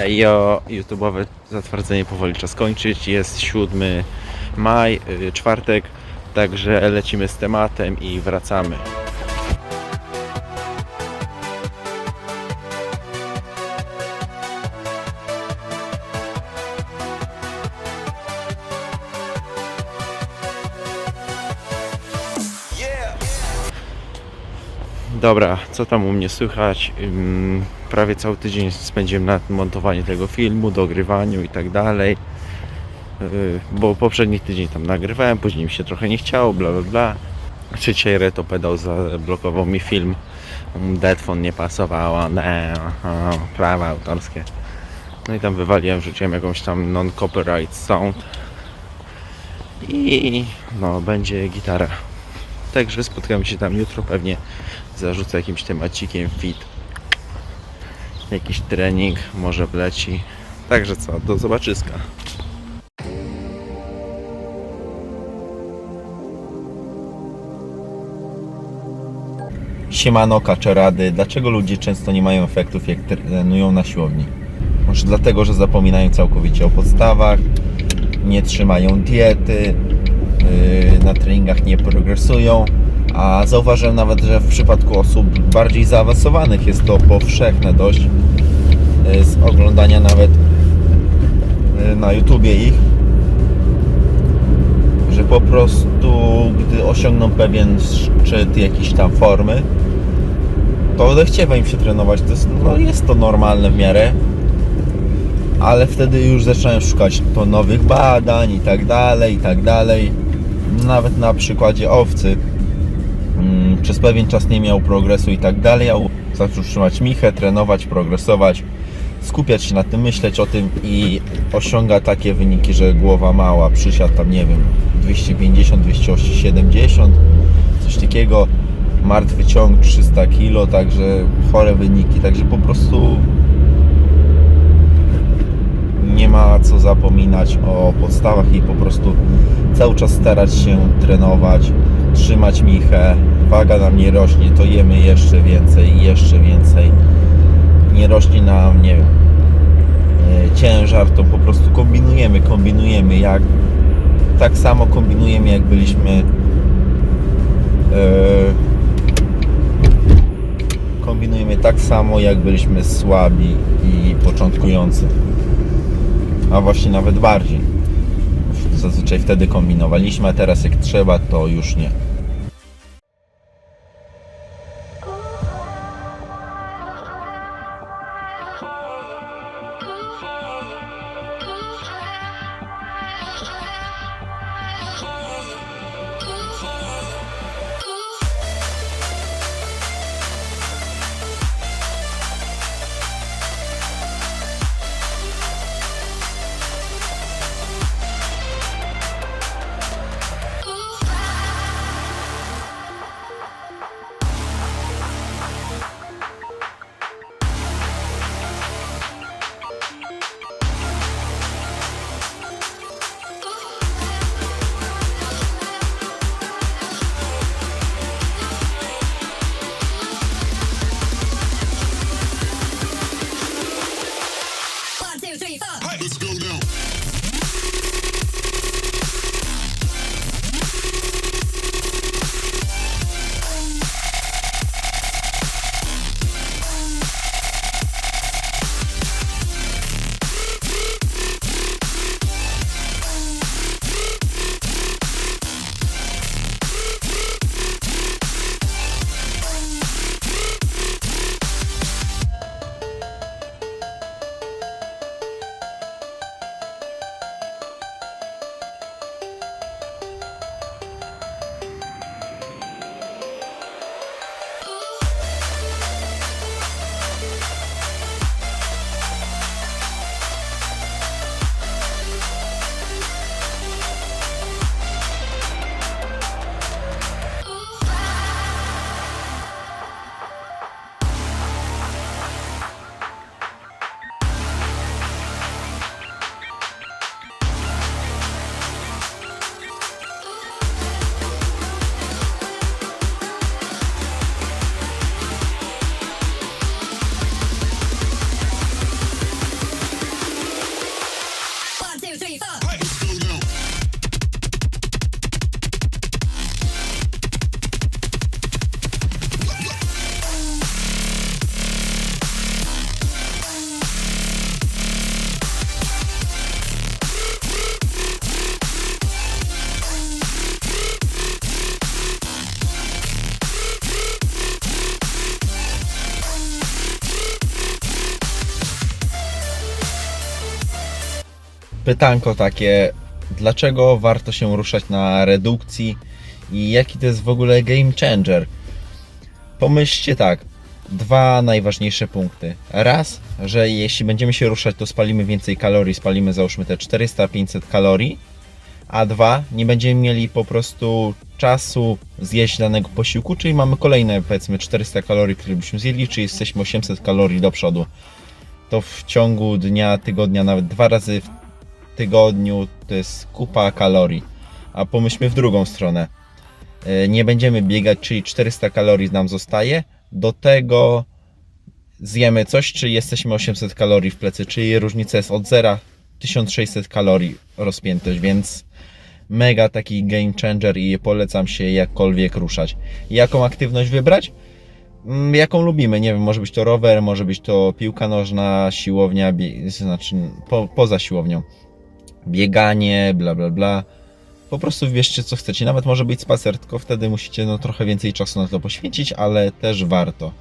Ejo, YouTube'owe zatwardzenie powoli czas kończyć. Jest 7 maj, y, czwartek, także lecimy z tematem i wracamy. Dobra, co tam u mnie słychać? Prawie cały tydzień spędziłem na montowaniu tego filmu, dogrywaniu i tak dalej. Yy, Bo poprzedni tydzień tam nagrywałem, później mi się trochę nie chciało, bla bla bla. Trzeciej reto pedał zablokował mi film. Mm, Deadphone nie pasowało, ne, aha, prawa autorskie. No i tam wywaliłem, rzuciłem jakąś tam non-copyright sound. I no, będzie gitara. Także spotkamy się tam jutro pewnie zarzucę jakimś temacikiem fit. Jakiś trening, może wleci. Także co, do zobaczyska. Siemano kaczerady, dlaczego ludzie często nie mają efektów jak trenują na siłowni? Może dlatego, że zapominają całkowicie o podstawach, nie trzymają diety, na treningach nie progresują, a zauważyłem nawet, że w przypadku osób bardziej zaawansowanych jest to powszechne dość yy, z oglądania nawet yy, na YouTubie ich, że po prostu gdy osiągną pewien szczyt jakiejś tam formy, to odechciewa im się trenować. To jest, no jest to normalne w miarę, ale wtedy już zaczynają szukać to nowych badań i tak dalej, i tak dalej. Nawet na przykładzie owcy mm, przez pewien czas nie miał progresu i tak dalej, a zaczął trzymać michę, trenować, progresować, skupiać się na tym, myśleć o tym i osiąga takie wyniki, że głowa mała, przysiad tam nie wiem, 250, 270, coś takiego, martwy ciąg 300 kg, także chore wyniki, także po prostu nie ma co zapominać o podstawach i po prostu cały czas starać się trenować, trzymać michę, waga nam nie rośnie, to jemy jeszcze więcej jeszcze więcej. Nie rośnie nam, nie wiem, e, ciężar, to po prostu kombinujemy, kombinujemy. Jak tak samo kombinujemy jak byliśmy e, kombinujemy tak samo jak byliśmy słabi i początkujący a właśnie nawet bardziej. Zazwyczaj wtedy kombinowaliśmy, a teraz jak trzeba, to już nie. Pytanko takie, dlaczego warto się ruszać na redukcji i jaki to jest w ogóle game changer? Pomyślcie tak, dwa najważniejsze punkty. Raz, że jeśli będziemy się ruszać, to spalimy więcej kalorii, spalimy załóżmy te 400-500 kalorii, a dwa, nie będziemy mieli po prostu czasu zjeść danego posiłku, czyli mamy kolejne powiedzmy 400 kalorii, które byśmy zjedli, czyli jesteśmy 800 kalorii do przodu. To w ciągu dnia, tygodnia, nawet dwa razy tygodniu to jest kupa kalorii. A pomyślmy w drugą stronę. E, Nie będziemy biegać, czyli 400 kalorii nam zostaje. Do tego zjemy coś, czyli jesteśmy 800 kalorii w plecy, czyli różnica jest od 0 1600 kalorii rozpiętość, więc mega taki game changer i polecam się jakkolwiek ruszać. Jaką aktywność wybrać? Mm, Jaką lubimy, nie wiem, może być to rower, może być to piłka nożna, siłownia, znaczy po, poza siłownią, bieganie, bla bla bla. Po prostu wybierzcie co chcecie, nawet może być spacer, tylko wtedy musicie no, trochę więcej czasu na to poświęcić, ale też warto.